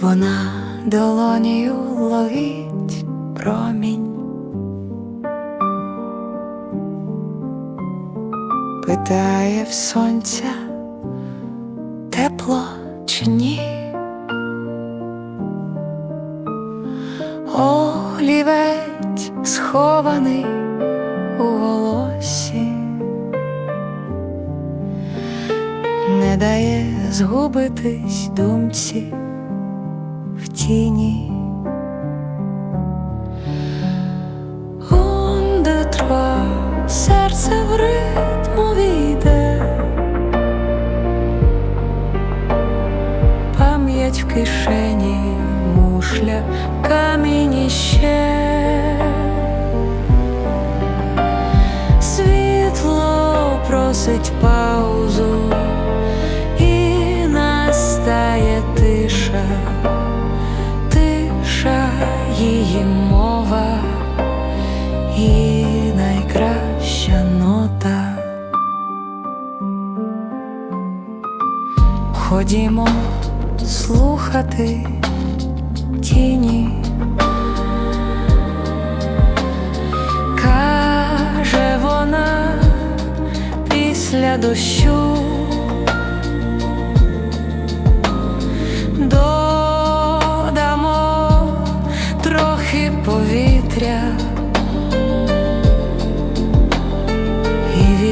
Вона долонію ловить промінь. Питає в сонця тепло чи ні. Олівець схований у волосі, не дає згубитись думці в тіні. Он де тва, серце в ритму війде, пам'ять в кишені, мушля, камінь іще. Світло просить паузу, і найкраща нота. Ходімо слухати тіні. Каже вона після дощу. Додамо трохи повітря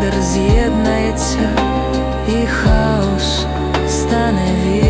кадр з'єднається, і хаос стане віршем.